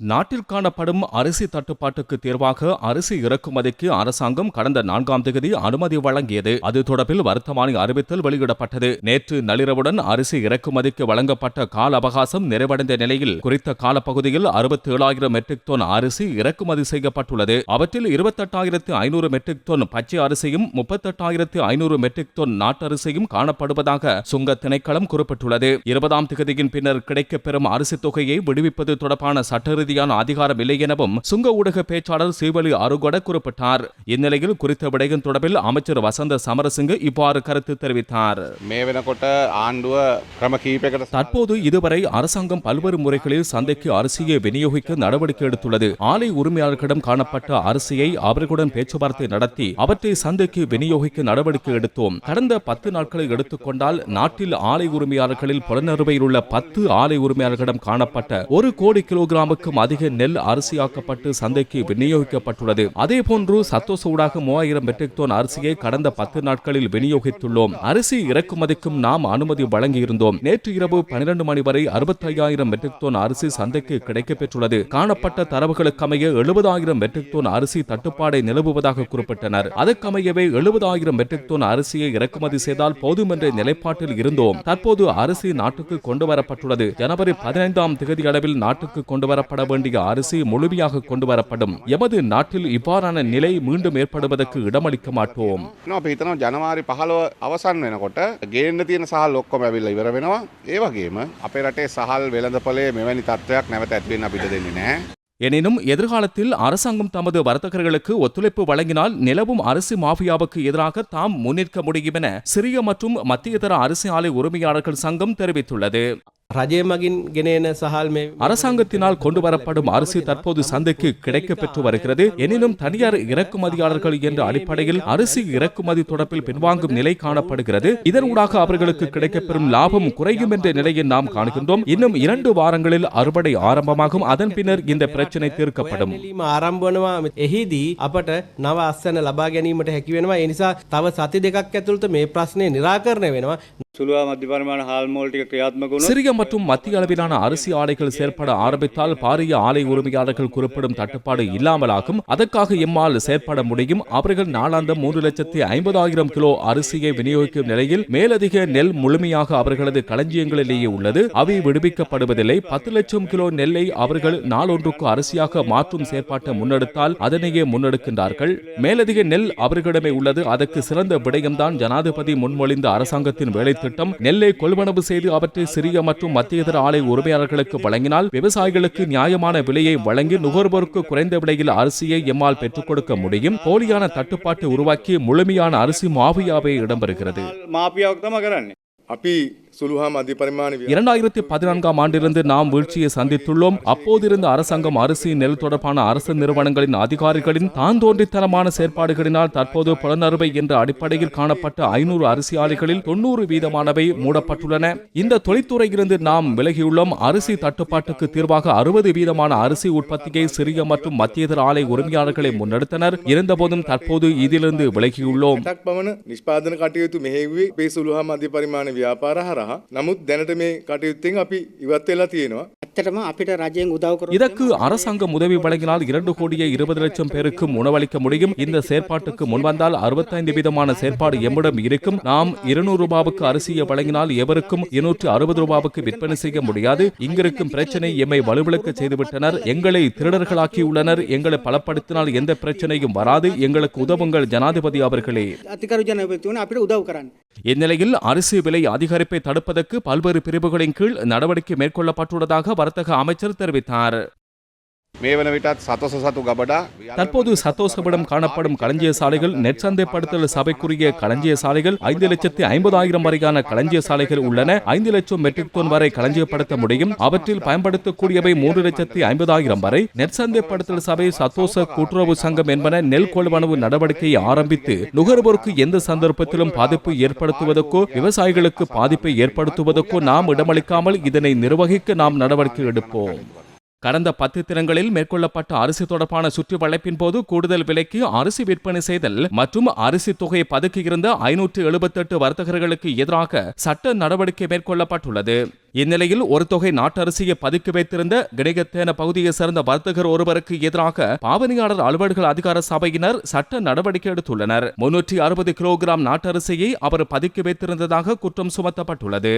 நாட்டில் காணப்படும் அரிசி தட்டுப்பாட்டுக்கு தீர்வாக அரிசி இறக்குமதிக்கு அரசாங்கம் கடந்த நான்காம் தேதி அனுமதி வழங்கியது. அது தொடர்பில் வர்த்தமானி அறிவித்தல் வெளியிடப்பட்டது. நேற்று நள்ளிரவுடன் அரிசி இறக்குமதிக்கு வழங்கப்பட்ட கால அவகாசம் நிறைவடைந்த நிலையில் குறித்த காலப்பகுதியில் அறுபத்தி ஏழாயிரம் மெட்ரிக் டன் அரிசி இறக்குமதி செய்யப்பட்டுள்ளது. அவற்றில் இருபத்தெட்டாயிரத்து ஐநூறு மெட்ரிக் டன் பச்சை அரிசியும் முப்பத்தெட்டாயிரத்து ஐநூறு மெட்ரிக் டன் நாட்டரிசியும் காணப்படுவதாக சுங்க திணைக்களம் குறிப்பிட்டுள்ளது. இருபதாம் திகதியின் பின்னர் கிடைக்கப்பெறும் அரிசி தொகையை விடுவிப்பது தொடர்பான சட்ட இறுதியான அதிகாரம் இல்லை எனவும் சுங்க ஊடக பேச்சாளர் சீவலி அருகொட குறிப்பிட்டார். இந்நிலையில் குறித்த விடயம் தொடர்பில் அமைச்சர் வசந்த சமரசிங்க இவ்வாறு கருத்து தெரிவித்தார். தற்போது இதுவரை அரசாங்கம் பல்வேறு முறைகளில் சந்தைக்கு அரிசியை விநியோகிக்க நடவடிக்கை எடுத்துள்ளது. ஆலை உரிமையாளர்களிடம் காணப்பட்ட அரிசியை அவர்களுடன் பேச்சுவார்த்தை நடத்தி அவற்றை சந்தைக்கு விநியோகிக்க நடவடிக்கை எடுத்தோம். கடந்த பத்து நாட்களை எடுத்துக்கொண்டால் நாட்டில் ஆலை உரிமையாளர்களில் புலனறுவையில் உள்ள பத்து ஆலை உரிமையாளர்களிடம் காணப்பட்ட ஒரு கோடி கிலோகிராமுக்கு கிலோகிராமுக்கும் அதிக நெல் அரிசியாக்கப்பட்டு சந்தைக்கு விநியோகிக்கப்பட்டுள்ளது. அதேபோன்று சத்தோச ஊடாக மூவாயிரம் மெட்ரிக் டன் அரிசியை கடந்த பத்து நாட்களில் விநியோகித்துள்ளோம். அரிசி இறக்குமதிக்கும் நாம் அனுமதி வழங்கியிருந்தோம். நேற்று இரவு பனிரெண்டு மணி வரை அறுபத்தையாயிரம் மெட்ரிக் டன் அரிசி சந்தைக்கு கிடைக்கப்பெற்றுள்ளது. காணப்பட்ட தரவுகளுக்கமைய எழுபதாயிரம் மெட்ரிக் டன் அரிசி தட்டுப்பாடை நிலவுவதாக குறிப்பிட்டனர். அதற்கமையவே எழுபதாயிரம் மெட்ரிக் டன் அரிசியை இறக்குமதி செய்தால் போதும் என்ற நிலைப்பாட்டில் இருந்தோம். தற்போது அரிசி நாட்டுக்கு கொண்டு வரப்பட்டுள்ளது ஜனவரி பதினைந்தாம் தேதி அளவில் நாட்டுக்கு கொண்டு வரப்பட வேண்டிய அரிசி முழுமையாக கொண்டு வரப்படும் எமது நாட்டில் இவ்வாறான நிலை மீண்டும் ஏற்படுவதற்கு இடமளிக்க மாட்டோம் න අප හිතනවා ජනවාරි පහලව අවසන් වෙනකොට ගේන්න තියෙන සහල් ඔක්කොම ඇවිල්ල ඉවර වෙනවා ඒ වගේම අපේ රටේ සහල් වෙළඳපොලේ මෙවැනි තත්ත්වයක් නැවත ඇතිවෙන්න අපිට දෙන්නේ නැහැ. எனினும் எதிர்காலத்தில் அரசாங்கம் தமது வர்த்தகர்களுக்கு ஒத்துழைப்பு வழங்கினால் நிலவும் அரிசி மாஃபியாவுக்கு எதிராக தாம் முன்னிற்க முடியும் என சிறிய மற்றும் மத்தியதர அரிசி ஆலை உரிமையாளர்கள் சங்கம் தெரிவித்துள்ளது රජය මගින් ගෙනන සහල් මේ அரசாங்கத்தினால் கொண்டு வரப்படும் அரிசி தற்போது சந்தைக்கு கிடைக்கப் பெற்று வருகிறது எனினும் தனியார் இறக்குமதியாளர்கள் என்ற அடிப்படையில் அரிசி இறக்குமதி தொடர்பில் பின்வாங்கும் நிலை காணப்படுகிறது இதனூடாக அவர்களுக்கு கிடைக்கப்பெறும் லாபம் குறையும் என்ற நிலையை நாம் காணுகின்றோம் இன்னும் இரண்டு வாரங்களில் அறுவடை ஆரம்பமாகும் அதன் பின்னர் இந்த பிரச்சினை தீர்க்கப்படும் ීම ආරම්භනවා එහිදී අපට නව අස්සන ලබා ගැනීමට හැකිවෙනවා එනිසා තව සති දෙකක් ඇතුළත මේ ප්‍රශ්නය නිරාකරණය වෙනවා சிறிய மற்றும் மத்திய அளவிலான அரிசி ஆலைகள் செயற்பட ஆரம்பித்தால் பாரிய ஆலை உரிமையாளர்கள் குறிப்பிடும் தட்டுப்பாடு இல்லாமலாகும். அதற்காக எம்மால் செயற்பட முடியும். அவர்கள் நாளாந்த மூன்று லட்சத்தி ஐம்பதாயிரம் கிலோ அரிசியை விநியோகிக்கும் நிலையில் மேலதிக நெல் முழுமையாக அவர்களது களஞ்சியங்களிலேயே உள்ளது. அவை விடுவிக்கப்படுவதில்லை. பத்து லட்சம் கிலோ நெல்லை அவர்கள் நாளொன்றுக்கு அரிசியாக மாற்றும் செயற்பாட்டை முன்னெடுத்தால் அதனையே முன்னெடுக்கின்றார்கள். மேலதிக நெல் அவர்களிடமே உள்ளது. அதற்கு சிறந்த விடயம்தான் ஜனாதிபதி முன்மொழிந்த அரசாங்கத்தின் வேலை திட்டம் நெல்லை கொள்வனவு செய்து அவற்றை சிறிய மற்றும் மத்தியதர ஆலை உரிமையாளர்களுக்கு வழங்கினால் விவசாயிகளுக்கு நியாயமான விலையை வழங்கி நுகர்வோருக்கு குறைந்த விலையில் அரிசியை எம்மால் பெற்றுக் கொடுக்க முடியும். போலியான தட்டுப்பாட்டை உருவாக்கி முழுமையான அரிசி மாஃபியாவே இடம்பெறுகிறது. இரண்டாயிரத்தி பதினான்காம் ஆண்டிலிருந்து நாம் வீழ்ச்சியை சந்தித்துள்ளோம். அப்போதிருந்த அரசாங்கம் அரிசி நெல் தொடர்பான அரசு நிறுவனங்களின் அதிகாரிகளின் தான் தோன்றித்தனமான செயற்பாடுகளினால் தற்போது புலனறுவை என்ற அடிப்படையில் காணப்பட்ட ஐநூறு அரிசி ஆலைகளில் தொன்னூறு வீதமானவை மூடப்பட்டுள்ளன. இந்த தொழில்துறையிலிருந்து நாம் விலகியுள்ளோம். அரிசி தட்டுப்பாட்டுக்கு தீர்வாக அறுபது வீதமான அரிசி உற்பத்தியை சிறிய மற்றும் மத்தியதர ஆலை உரிமையாளர்களை முன்னெடுத்தனர். இருந்தபோதும் தற்போது இதிலிருந்து விலகியுள்ளோம். நிஷ்பாதன காட்டியது மிகவே பேசுலுகா மத்திய பரிமாண வியாபார මධ්‍ය පරිමාණ ව්‍යාපාර හරහා නමුත් දැනට මේ කටයුත්තෙන් අපි ඉවත් වෙලා තියෙනවා. ඇත්තටම අපිට රජයෙන් උදව් කර இதற்கு அரசாங்கம் உதவி வழங்கினால் இரண்டு கோடியே இருபது லட்சம் பேருக்கும் உணவளிக்க முடியும் இந்த செயற்பாட்டுக்கு முன்வந்தால் அறுபத்தைந்து வீதமான செயற்பாடு எம்மிடம் இருக்கும் நாம் இருநூறு ரூபாவுக்கு அரிசியை வழங்கினால் எவருக்கும் இருநூற்று அறுபது ரூபாவுக்கு விற்பனை செய்ய முடியாது இங்கிருக்கும் பிரச்சனை எம்மை வலுவிழக்க செய்துவிட்டனர் எங்களை திருடர்களாக்கியுள்ளனர் எங்களை பலப்படுத்தினால் எந்த பிரச்சனையும் வராது எங்களுக்கு உதவுங்கள் ஜனாதிபதி அவர்களே අතිකරු ජනපතිවන අපිට උදව් කරන්න. இந்நிலையில் அரிசி விலை அதிகரிப்பை தடுப்பதற்கு பல்வேறு பிரிவுகளின் கீழ் நடவடிக்கை மேற்கொள்ளப்பட்டுள்ளதாக வர்த்தக அமைச்சர் தெரிவித்தார். தற்போது சத்தோசபடம் காணப்படும் களஞ்சிய சாலைகள் நெற்சந்தைப்படுத்தல் சபைக்குரிய களஞ்சிய சாலைகள் ஐந்து லட்சத்தி ஐம்பதாயிரம் வரையான களஞ்சிய சாலைகள் உள்ளன. ஐந்து லட்சம் மெட்ரிக் டன் வரை களஞ்சியப்படுத்த முடியும். அவற்றில் பயன்படுத்தக்கூடியவை மூன்று லட்சத்தி ஐம்பதாயிரம் வரை. நெற்சந்தைப்படுத்தல் சபை சத்தோச கூட்டுறவு சங்கம் என்பன நெல் கொள்வனவு நடவடிக்கையை ஆரம்பித்து நுகர்வோருக்கு எந்த சந்தர்ப்பத்திலும் பாதிப்பு ஏற்படுத்துவதற்கோ விவசாயிகளுக்கு பாதிப்பை ஏற்படுத்துவதற்கோ நாம் இடமளிக்காமல் இதனை நிர்வகிக்க நாம் நடவடிக்கை எடுப்போம். கடந்த பத்து தினங்களில் மேற்கொள்ளப்பட்ட அரிசி தொடர்பான சுற்றி வளைப்பின் போது கூடுதல் விலைக்கு அரிசி விற்பனை செய்தல் மற்றும் அரிசி தொகை பதுக்கியிருந்த ஐநூற்று எழுபத்தெட்டு வர்த்தகர்களுக்கு எதிராக சட்ட நடவடிக்கை மேற்கொள்ளப்பட்டுள்ளது. இந்நிலையில் ஒரு தொகை நாட்டரிசியை பதுக்கி வைத்திருந்த கிடைக்கத்தேன பகுதியை சேர்ந்த வர்த்தகர் ஒருவருக்கு எதிராக பாவனையாளர் அலுவல்கள் அதிகார சபையினர் சட்ட நடவடிக்கை எடுத்துள்ளனர். முன்னூற்றி அறுபது கிலோகிராம் நாட்டரிசியை அவர் பதுக்கி வைத்திருந்ததாக குற்றம் சுமத்தப்பட்டுள்ளது.